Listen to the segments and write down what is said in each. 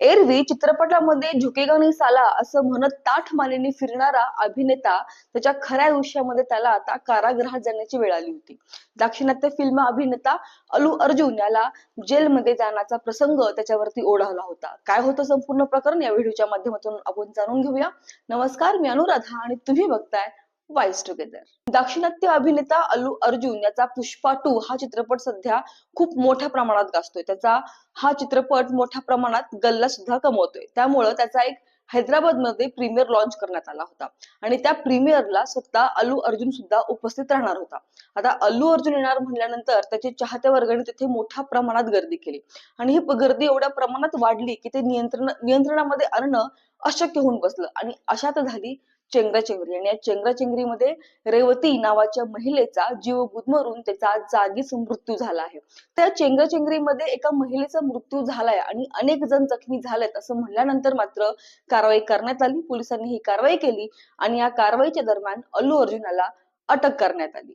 एरवी चित्रपटामध्ये झुकेगा नाही साला असं म्हणत ताठ मानेने फिरणारा अभिनेता त्याच्या खऱ्या आयुष्यामध्ये त्याला आता कारागृहात जाण्याची वेळ आली होती. दाक्षिणात्य फिल्म अभिनेता अलू अर्जुन याला जेलमध्ये जाण्याचा प्रसंग त्याच्यावरती ओढावला होता. काय होतं संपूर्ण प्रकरण या व्हिडिओच्या माध्यमातून आपण जाणून घेऊया. नमस्कार मी अनुराधा आणि तुम्ही बघताय वाईज टुगेदर दाक्षिणात्य अभिनेता अल्लू अर्जुन याचा पुष्पा टू हा चित्रपट सध्या खूप मोठ्या प्रमाणात गाजतोय. त्याचा हा चित्रपट मोठ्या प्रमाणात गल्ला सुद्धा कमवतोय. त्यामुळं त्याचा एक हैदराबादमध्ये प्रीमियर लॉन्च करण्यात आला होता. आणि त्या प्रीमियरला स्वतः अल्लू अर्जुन सुद्धा उपस्थित राहणार होता. आता अल्लू अर्जुन येणार म्हणल्यानंतर त्याचे चाहत्या वर्गाने तिथे मोठ्या प्रमाणात गर्दी केली. आणि ही गर्दी एवढ्या प्रमाणात वाढली की ते नियंत्रण नियंत्रणामध्ये आणणं अशक्य होऊन बसलं. आणि अशात झाली चेंगराचेंगरी आणि या चेंगराचेंगरीमध्ये रेवती नावाच्या महिलेचा जीव गुदमरून त्याचा जागीच मृत्यू झाला आहे. त्या चेंगराचेंगरीमध्ये एका महिलेचा मृत्यू झालाय आणि अनेक जण जखमी झालेत असं म्हणल्यानंतर मात्र कारवाई करण्यात आली. पोलिसांनी ही कारवाई केली आणि या कारवाईच्या दरम्यान अल्लू अर्जुनाला अटक करण्यात आली.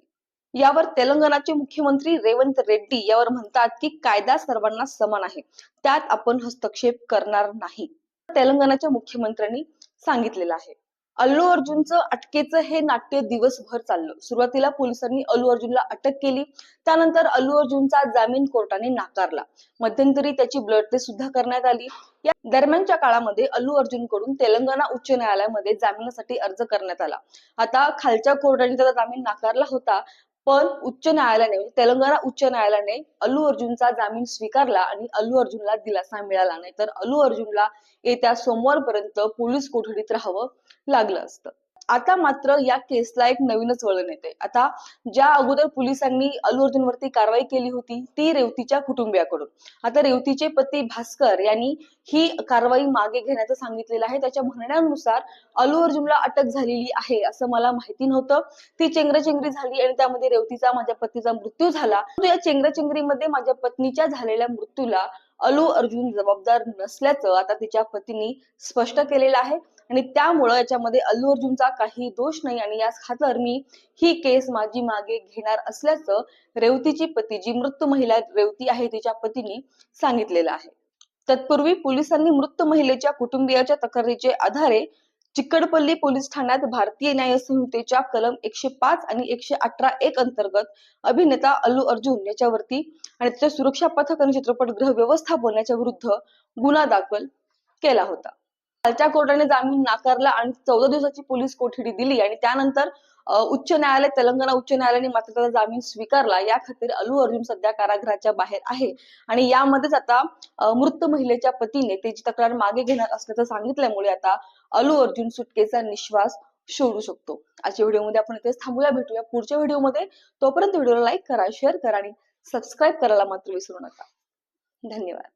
यावर तेलंगणाचे मुख्यमंत्री रेवंत रेड्डी यावर म्हणतात की कायदा सर्वांना समान आहे. त्यात आपण हस्तक्षेप करणार नाही. तेलंगणाच्या मुख्यमंत्र्यांनी सांगितलेलं आहे. अल्लू अर्जुनचं अटकेचं हे नाट्य दिवसभर चाललं. सुरुवातीला पोलिसांनी अल्लू अर्जुनला अटक केली. त्यानंतर अल्लू अर्जुनचा जामीन कोर्टाने नाकारला. मध्यंतरी त्याची ब्लड टेस्ट सुद्धा करण्यात आली. या दरम्यानच्या काळामध्ये अल्लू अर्जुनकडून तेलंगणा उच्च न्यायालयामध्ये जामिनासाठी अर्ज करण्यात आला. आता खालच्या कोर्टाने त्याचा जामीन नाकारला होता. पण उच्च न्यायालयाने म्हणजे तेलंगणा उच्च न्यायालयाने अल्लू अर्जुनचा जामीन स्वीकारला आणि अल्लू अर्जुनला दिलासा मिळाला नाही. तर अल्लू अर्जुनला येत्या सोमवारपर्यंत पोलीस कोठडीत राहावं लागलं असतं. आता मात्र या केसला एक नवीनच वळण येते. आता ज्या अगोदर पोलिसांनी अल्लू अर्जुन वरती कारवाई केली होती ती रेवतीच्या कुटुंबियाकडून. आता रेवतीचे पती भास्कर यांनी ही कारवाई मागे घेण्याचं सांगितलेलं आहे. त्याच्या म्हणण्यानुसार अल्लू अर्जुनला अटक झालेली आहे असं मला माहिती नव्हतं. ती चेंगराचेंगरी झाली आणि त्यामध्ये रेवतीचा माझ्या पतीचा मृत्यू झाला. या चेंगराचेंगरीमध्ये माझ्या पत्नीच्या झालेल्या मृत्यूला अल्लू अर्जुन जबाबदार नसल्याचं आता तिच्या पतीने स्पष्ट केलेलं आहे. आणि त्यामुळं याच्यामध्ये अल्लू अर्जुनचा काही दोष नाही आणि याच खातर मी ही केस माझी मागे घेणार असल्याचं रेवतीची पती जी मृत महिला रेवती आहे तिच्या पतीने सांगितलेलं आहे. तत्पूर्वी पोलिसांनी मृत महिलेच्या कुटुंबियाच्या तक्रारीचे आधारे चिकडपल्ली पोलीस ठाण्यात भारतीय न्याय संहितेच्या कलम एकशे पाच आणि एकशे अठरा एक अंतर्गत अभिनेता अल्लू अर्जुन याच्यावरती आणि त्याच्या सुरक्षा पथक आणि चित्रपटगृह व्यवस्थापन याच्या विरुद्ध गुन्हा दाखल केला होता. कालच्या कोर्टाने जामीन नाकारला आणि चौदा दिवसाची पोलीस कोठडी दिली आणि त्यानंतर उच्च न्यायालय तेलंगणा उच्च न्यायालयाने मात्र त्याचा जामीन स्वीकारला. या खातीर अल्लू अर्जुन सध्या कारागृहाच्या बाहेर आहे. आणि यामध्येच आता मृत महिलेच्या पतीने त्याची तक्रार मागे घेणार असल्याचं सांगितल्यामुळे आता अलू अर्जुन सुटकेचा निश्वास सोडू शकतो. आजच्या व्हिडिओमध्ये आपण इथेच थांबूया. भेटूया पुढच्या व्हिडिओमध्ये. तोपर्यंत व्हिडिओला लाईक करा शेअर करा आणि सबस्क्राईब करायला मात्र विसरू नका. धन्यवाद.